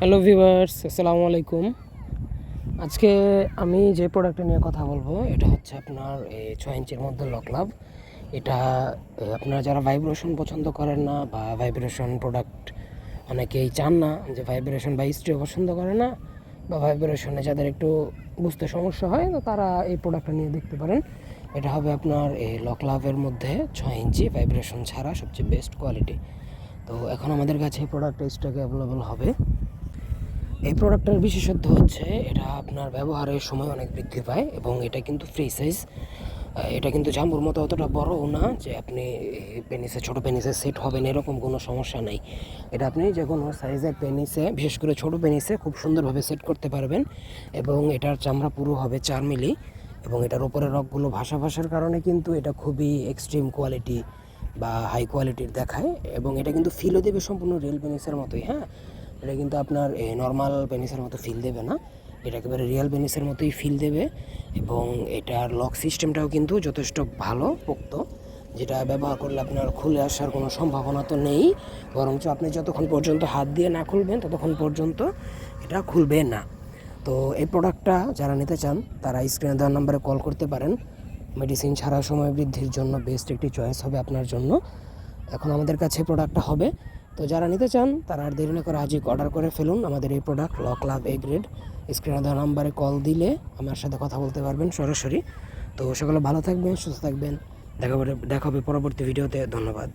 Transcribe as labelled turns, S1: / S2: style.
S1: Hello viewers, আসসালামু আলাইকুম। আজকে আমি যে প্রোডাক্টটা নিয়ে কথা বলব, এটা হচ্ছে আপনার এই ছয় ইঞ্চির মধ্যে লকলাভ এটা আপনারা যারা ভাইব্রেশন পছন্দ করেন না বা ভাইব্রেশন প্রোডাক্ট অনেকেই চান না যে ভাইব্রেশন বা স্ট্রিও পছন্দ করে না বা ভাইব্রেশনে যাদের একটু বুঝতে সমস্যা হয়, তো তারা এই প্রোডাক্টটা নিয়ে দেখতে পারেন। এটা হবে আপনার এই লকলাভের মধ্যে ছয় ইঞ্চি ভাইব্রেশন ছাড়া সবচেয়ে বেস্ট কোয়ালিটি তো এখন আমাদের কাছে এই প্রোডাক্টটা স্টকে অ্যাভেলেবল হবে। এই প্রোডাক্টের বিশেষত্ব হচ্ছে এটা আপনার ব্যবহারের সময় অনেক বৃদ্ধি পায় এবং এটা কিন্তু ফ্রি সাইজ এটা কিন্তু জাম্বুর মতো অতটা বড়ও না যে আপনি পেনিসে ছোটো পেনিসে সেট হবেন এরকম কোনো সমস্যা নেই। এটা আপনি যে কোনো সাইজের পেনিসে বিশেষ করে ছোটো পেনিসে খুব সুন্দরভাবে সেট করতে পারবেন এবং এটার চামড়া পুরো হবে চার মিলি এবং এটার উপরে রকগুলো ভাষা ভাষার কারণে কিন্তু এটা খুবই এক্সট্রিম কোয়ালিটি বা হাই কোয়ালিটির দেখায় এবং এটা কিন্তু ফিলও দেবে সম্পূর্ণ রিয়েল পেনিসের মতোই হ্যাঁ? এটা কিন্তু আপনার নর্মাল পেনিসের মতো ফিল দেবে না। এটা একেবারে রিয়েল পেনিসের মতোই ফিল দেবে এবং এটার লক সিস্টেমটাও কিন্তু যথেষ্ট ভালো, পোক্ত, যেটা ব্যবহার করলে আপনার খুলে আসার কোনো সম্ভাবনা তো নেই। বরঞ্চ আপনি যতক্ষণ পর্যন্ত হাত দিয়ে না খুলবেন, ততক্ষণ পর্যন্ত এটা খুলবে না। তো এই প্রোডাক্টটা যারা নিতে চান, তারা স্ক্রিনে দেওয়ার নাম্বারে কল করতে পারেন। মেডিসিন ছাড়া সময় বৃদ্ধির জন্য বেস্ট একটি চয়েস হবে আপনার জন্য। এখন আমাদের কাছে প্রোডাক্টটা হবে তো যারা নিতে চান, তারা আর দেরি না করে আজই অর্ডার করে ফেলুন। আমাদের এই product lock love A grade স্ক্রিনে দেওয়া নাম্বারে কল দিলে আমার সাথে কথা বলতে পারবেন সরাসরি। তো সকলে ভালো থাকবেন, সুস্থ থাকবেন। দেখা দেখা হবে পরবর্তী ভিডিওতে ধন্যবাদ।